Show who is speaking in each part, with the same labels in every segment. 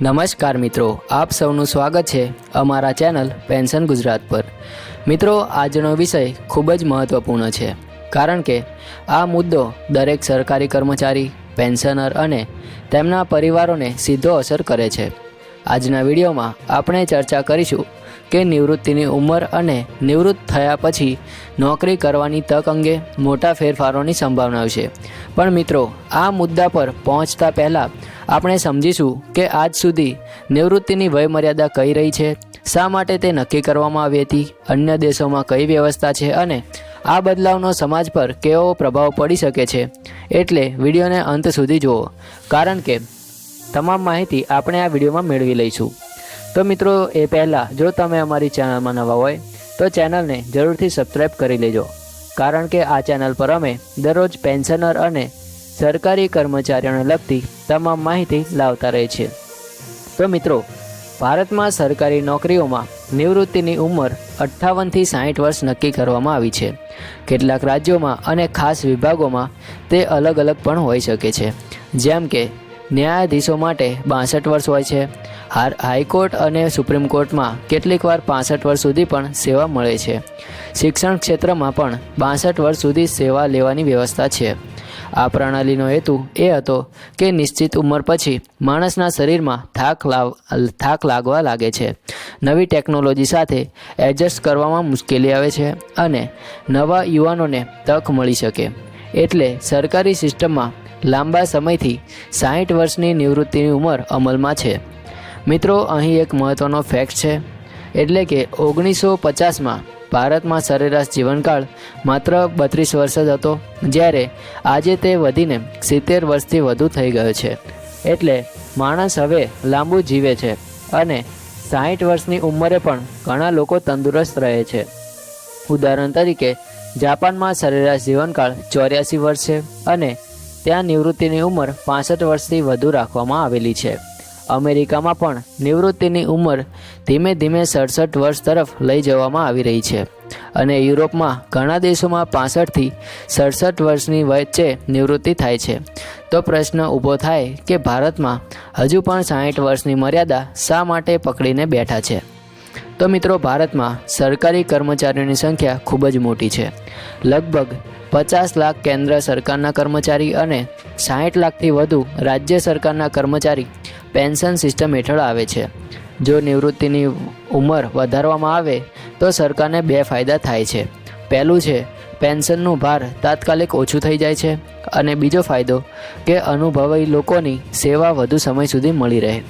Speaker 1: નમસ્કાર મિત્રો, આપ સૌનું સ્વાગત છે અમારા ચેનલ પેન્શન ગુજરાત પર. મિત્રો, આજનો વિષય ખૂબ જ મહત્ત્વપૂર્ણ છે, કારણ કે આ મુદ્દો દરેક સરકારી કર્મચારી, પેન્શનર અને તેમના પરિવારોને સીધો અસર કરે છે. આજના વિડીયોમાં આપણે ચર્ચા કરીશું કે નિવૃત્તિની ઉંમર અને નિવૃત્ત થયા પછી નોકરી કરવાની તક અંગે મોટા ફેરફારોની સંભાવનાઓ છે. પણ મિત્રો, આ મુદ્દા પર પહોંચતા પહેલાં આપણે સમજીશું કે આજ સુધી નિવૃત્તિની વયમર્યાદા કઈ રહી છે, શા માટે તે નક્કી કરવામાં આવી હતી, અન્ય દેશોમાં કઈ વ્યવસ્થા છે અને આ બદલાવનો સમાજ પર કેવો પ્રભાવ પડી શકે છે. એટલે વિડીયોને અંત સુધી જુઓ, કારણ કે તમામ માહિતી આપણે આ વિડીયોમાં મેળવી લઈશું. તો મિત્રો, એ પહેલાં જો તમે અમારી ચેનલમાં નવા હોય, તો ચેનલને જરૂરથી સબસ્ક્રાઈબ કરી લેજો, કારણ કે આ ચેનલ પર અમે દરરોજ પેન્શનર અને સરકારી કર્મચારીઓને લગતી તમામ માહિતી લાવતા રહે છે. તો મિત્રો, ભારતમાં સરકારી નોકરીઓમાં નિવૃત્તિની ઉંમર અઠ્ઠાવનથી સાહીઠ વર્ષ નક્કી કરવામાં આવી છે. કેટલાક રાજ્યોમાં અને ખાસ વિભાગોમાં તે અલગ અલગ પણ હોઈ શકે છે. જેમ કે, ન્યાયાધીશો માટે બાસઠ વર્ષ હોય છે. હાઈકોર્ટ અને સુપ્રીમ કોર્ટમાં કેટલીક વાર પાસઠ વર્ષ સુધી પણ સેવા મળે છે. શિક્ષણ ક્ષેત્રમાં પણ બાસઠ વર્ષ સુધી સેવા લેવાની વ્યવસ્થા છે. આ પ્રણાલીનો હેતુ એ હતો કે નિશ્ચિત ઉંમર પછી માણસના શરીરમાં થાક લાવ, થાક લાગવા લાગે છે. નવી ટેકનોલોજી સાથે એડજસ્ટ કરવામાં મુશ્કેલી આવે છે અને નવા યુવાનોને તક મળી શકે. એટલે સરકારી સિસ્ટમમાં લાંબા સમયથી સાહીઠ વર્ષની નિવૃત્તિની ઉંમર અમલમાં છે. મિત્રો, અહીં એક મહત્ત્વનો ફેક્ટ છે. એટલે કે ઓગણીસો પચાસમાં ભારતમાં સરેરાશ જીવનકાળ માત્ર બત્રીસ વર્ષ જ હતો, જ્યારે આજે તે વધીને સિત્તેર વર્ષથી વધુ થઈ ગયો છે. એટલે માણસ હવે લાંબુ જીવે છે અને સાહીઠ વર્ષની ઉંમરે પણ ઘણા લોકો તંદુરસ્ત રહે છે. ઉદાહરણ તરીકે, જાપાનમાં સરેરાશ જીવનકાળ ચોર્યાસી વર્ષ છે અને ત્યાં નિવૃત્તિની ઉંમર પાસઠ વર્ષથી વધુ રાખવામાં આવેલી છે. અમેરિકામાં પણ નિવૃત્તિની ઉંમર ધીમે ધીમે સડસઠ વર્ષ તરફ લઈ જવામાં આવી રહી છે. અને યુરોપમાં ઘણા દેશોમાં પાસઠથી સડસઠ વર્ષની વચ્ચે નિવૃત્તિ થાય છે. તો પ્રશ્ન ઊભો થાય કે ભારતમાં હજુ પણ સાહીઠ વર્ષની મર્યાદા શા માટે પકડીને બેઠા છે? તો મિત્રો, ભારતમાં સરકારી કર્મચારીઓની સંખ્યા ખૂબ જ મોટી છે. લગભગ પચાસ લાખ કેન્દ્ર સરકારના કર્મચારી અને સાહીઠ લાખથી વધુ રાજ્ય સરકારના કર્મચારી પેન્શન સિસ્ટમ હેઠળ આવે છે. જો નિવૃત્તિની ઉંમર વધારવામાં આવે, તો સરકારને બે ફાયદા થાય છે. પહેલું છે, પેન્શનનું ભાર તાત્કાલિક ઓછું થઈ જાય છે. અને બીજો ફાયદો, કે અનુભવી લોકોની સેવા વધુ સમય સુધી મળી રહે.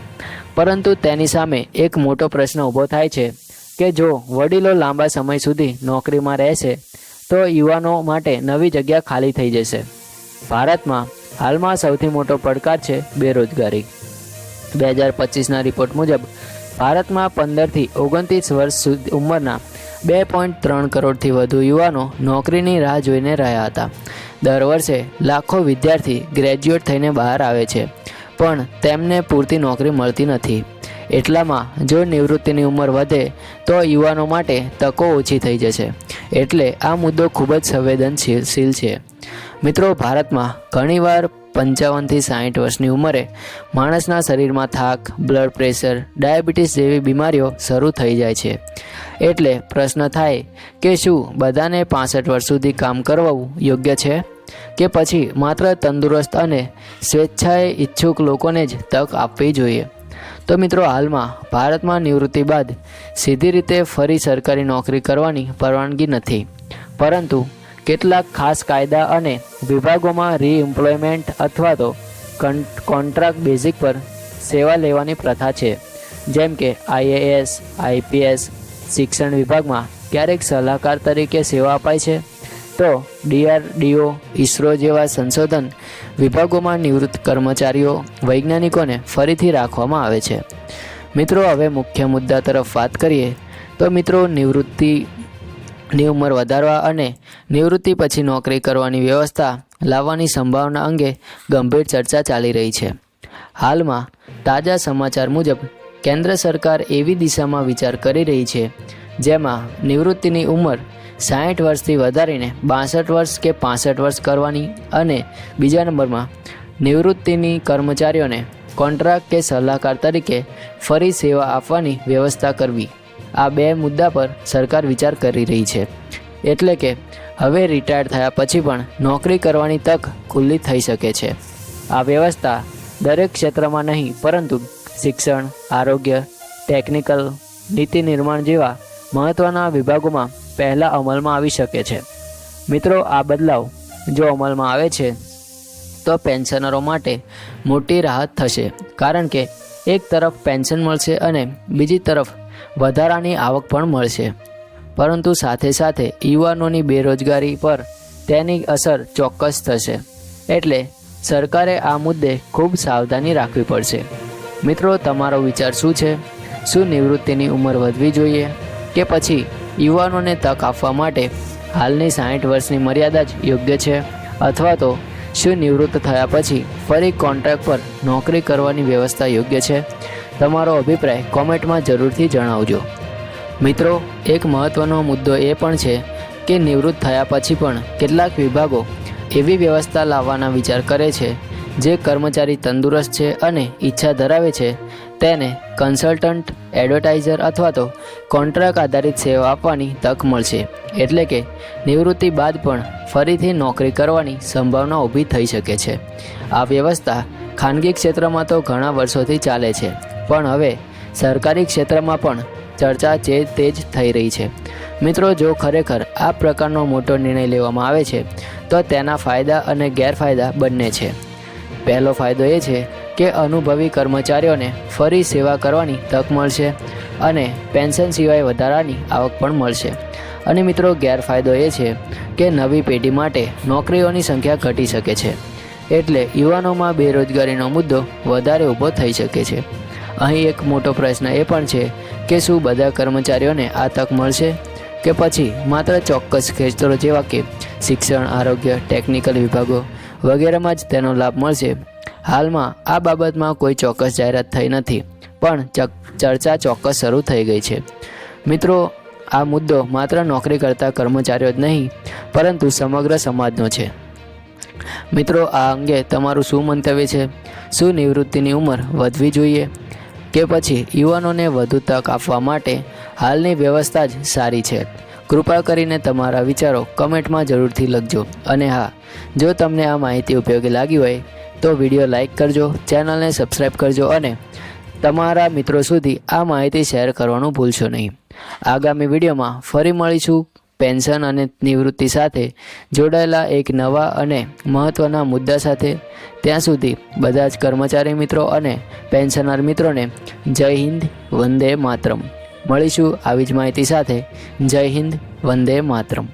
Speaker 1: પરંતુ તેની સામે એક મોટો પ્રશ્ન ઊભો થાય છે, કે જો વડીલો લાંબા સમય સુધી નોકરીમાં રહેશે, તો યુવાનો માટે નવી જગ્યા ખાલી થઈ જશે. ભારતમાં હાલમાં સૌથી મોટો પડકાર છે બેરોજગારી. બે હજાર પચીસના રિપોર્ટ મુજબ, ભારતમાં પંદરથી ઓગણત્રીસ વર્ષ સુધી ઉંમરના બે પોઈન્ટ ત્રણ કરોડથી વધુ યુવાનો નોકરીની રાહ જોઈને રહ્યા હતા. દર વર્ષે લાખો વિદ્યાર્થી ગ્રેજ્યુએટ થઈને બહાર આવે છે, પણ તેમને પૂરતી નોકરી મળતી નથી. એટલામાં જો નિવૃત્તિની ઉંમર વધે, તો યુવાનો માટે તકો ઓછી થઈ જશે. એટલે આ મુદ્દો ખૂબ જ સંવેદનશીલ છે. મિત્રો, ભારતમાં ઘણીવાર પંચાવનથી સાહીઠ વર્ષની ઉંમરે માણસના શરીરમાં થાક બ્લડ પ્રેશર ડાયાબિટીસ જેવી બીમારીઓ શરૂ થઈ જાય છે. એટલે પ્રશ્ન થાય કે શું બધાને પાસઠ વર્ષ સુધી કામ કરવું યોગ્ય છે? કે પછી માત્ર તંદુરસ્ત અને સ્વેચ્છાએ ઈચ્છુક લોકોને જ તક આપવી જોઈએ? તો મિત્રો હાલમાં ભારતમાં નિવૃત્તિ બાદ સીધી રીતે ફરી સરકારી નોકરી કરવાની પરવાનગી નથી. પરંતુ કેટલાક ખાસ કાયદા અને વિભાગોમાં રીએમ્પ્લોયમેન્ટ અથવા તો કોન્ટ્રાક્ટ બેઝિક પર સેવા લેવાની પ્રથા છે. જેમ કે આઈએએસ આઈપીએસ શિક્ષણ વિભાગમાં ક્યારેક સલાહકાર તરીકે સેવા અપાય છે. તો ડીઆરડીઓ ઇસરો જેવા સંશોધન વિભાગોમાં નિવૃત્ત કર્મચારીઓ, વૈજ્ઞાનિકોને ફરીથી રાખવામાં આવે છે. મિત્રો, હવે મુખ્ય મુદ્દા તરફ વાત કરીએ. તો મિત્રો નિવૃત્તિની ઉંમર વધારવા અને નિવૃત્તિ પછી નોકરી કરવાની વ્યવસ્થા લાવવાની સંભાવના અંગે ગંભીર ચર્ચા ચાલી રહી છે. હાલમાં તાજા સમાચાર મુજબ કેન્દ્ર સરકાર એવી દિશામાં વિચાર કરી રહી છે, જેમાં નિવૃત્તિની ઉંમર સાહીઠ વર્ષથી વધારીને બાસઠ વર્ષ કે પાસઠ વર્ષ કરવાની અને બીજા નંબરમાં નિવૃત્તિની કર્મચારીઓને કોન્ટ્રાક્ટ કે સલાહકાર તરીકે ફરી સેવા આપવાની વ્યવસ્થા કરવી. આ બે મુદ્દા પર સરકાર વિચાર કરી રહી છે. એટલે કે હવે રિટાયર થયા પછી પણ નોકરી કરવાની તક ખુલ્લી થઈ શકે છે. આ વ્યવસ્થા દરેક ક્ષેત્રમાં નહીં, પરંતુ શિક્ષણ, આરોગ્ય ટેકનિકલ નીતિ નિર્માણ જેવા મહત્ત્વના વિભાગોમાં પહેલાં અમલમાં આવી શકે છે. મિત્રો, આ બદલાવ જો અમલમાં આવે છે, તો પેન્શનરો માટે મોટી રાહત થશે. કારણ કે એક તરફ પેન્શન મળશે અને બીજી તરફ વધારાની આવક પણ મળશે. પરંતુ સાથે સાથે યુવાનોની બેરોજગારી પર તેની અસર ચોક્કસ થશે. એટલે સરકારે આ મુદ્દે ખૂબ સાવધાની રાખવી પડશે. મિત્રો, તમારો વિચાર શું છે? શું નિવૃત્તિની ઉંમર વધવી જોઈએ? કે પછી યુવાનોને તક આપવા માટે હાલની સાઠ વર્ષની મર્યાદા જ યોગ્ય છે? અથવા તો શું નિવૃત્ત થયા પછી ફરી કોન્ટ્રાક્ટ પર નોકરી કરવાની વ્યવસ્થા યોગ્ય છે? તમારો અભિપ્રાય કોમેન્ટમાં જરૂરથી જણાવજો. મિત્રો, એક મહત્ત્વનો મુદ્દો એ પણ છે કે નિવૃત્ત થયા પછી પણ કેટલાક વિભાગો એવી વ્યવસ્થા લાવવાના વિચાર કરે છે, જે કર્મચારી તંદુરસ્ત છે અને ઈચ્છા ધરાવે છે. તેને કન્સલ્ટન્ટ એડવર્ટાઇઝર અથવા તો કોન્ટ્રાક્ટ આધારિત સેવા આપવાની તક મળશે. એટલે કે નિવૃત્તિ બાદ પણ ફરીથી નોકરી કરવાની સંભાવના ઊભી થઈ શકે છે. આ વ્યવસ્થા ખાનગી ક્ષેત્રમાં તો ઘણા વર્ષોથી ચાલે છે. પણ હવે સરકારી ક્ષેત્રમાં પણ ચર્ચા જે તેજ થઈ રહી છે. મિત્રો, જો ખરેખર આ પ્રકારનો મોટો નિર્ણય લેવામાં આવે છે, તો તેના ફાયદા અને ગેરફાયદા બંને છે. પહેલો ફાયદો એ છે કે અનુભવી કર્મચારીઓને ફરી સેવા કરવાની તક મળશે અને પેન્શન સિવાય વધારાની આવક પણ મળશે. અને મિત્રો, ગેરફાયદો એ છે કે નવી પેઢી માટે નોકરીઓની સંખ્યા ઘટી શકે છે. એટલે યુવાનોમાં બેરોજગારીનો મુદ્દો વધારે ઊભો થઈ શકે છે. અહીં એક મોટો પ્રશ્ન એ પણ છે કે શું બધા કર્મચારીઓને આ તક મળશે? કે પછી માત્ર ચોક્કસ ક્ષેત્રો જેવા કે શિક્ષણ, આરોગ્ય ટેકનિકલ વિભાગો વગેરેમાં જ તેનો લાભ મળશે? હાલમાં આ બાબતમાં કોઈ ચોક્કસ જાહેરાત થઈ નથી, પણ ચર્ચા ચોક્કસ શરૂ થઈ ગઈ છે. મિત્રો, આ મુદ્દો માત્ર નોકરી કરતા કર્મચારીઓ જ નહીં, પરંતુ સમગ્ર સમાજનો છે. મિત્રો, આ અંગે તમારું શું મંતવ્ય છે? શું નિવૃત્તિની ઉંમર વધવી જોઈએ? કે પછી યુવાનોને વધુ તક આપવા માટે હાલની વ્યવસ્થા જ સારી છે. કૃપા કરીને તમારા વિચારો કમેન્ટમાં જરૂરથી લખજો. અને હા, જો તમને આ માહિતી ઉપયોગી લાગી હોય, તો વીડિયો લાઇક કરજો, ચેનલને સબસ્ક્રાઈબ કરજો અને તમારા મિત્રો સુધી આ માહિતી શેર કરવાનું ભૂલશો નહીં. આગામી વિડીયોમાં ફરી મળીશું. પેન્શન અને નિવૃત્તિ સાથે જોડાયેલા એક નવા અને મહત્ત્વના મુદ્દા સાથે ત્યાં સુધી બધા જ કર્મચારી મિત્રો અને પેન્શનર મિત્રોને જય હિન્દ, વંદે માતરમ. મળીશું આવી જ માહિતી સાથે. જય હિન્દ, વંદે માતરમ.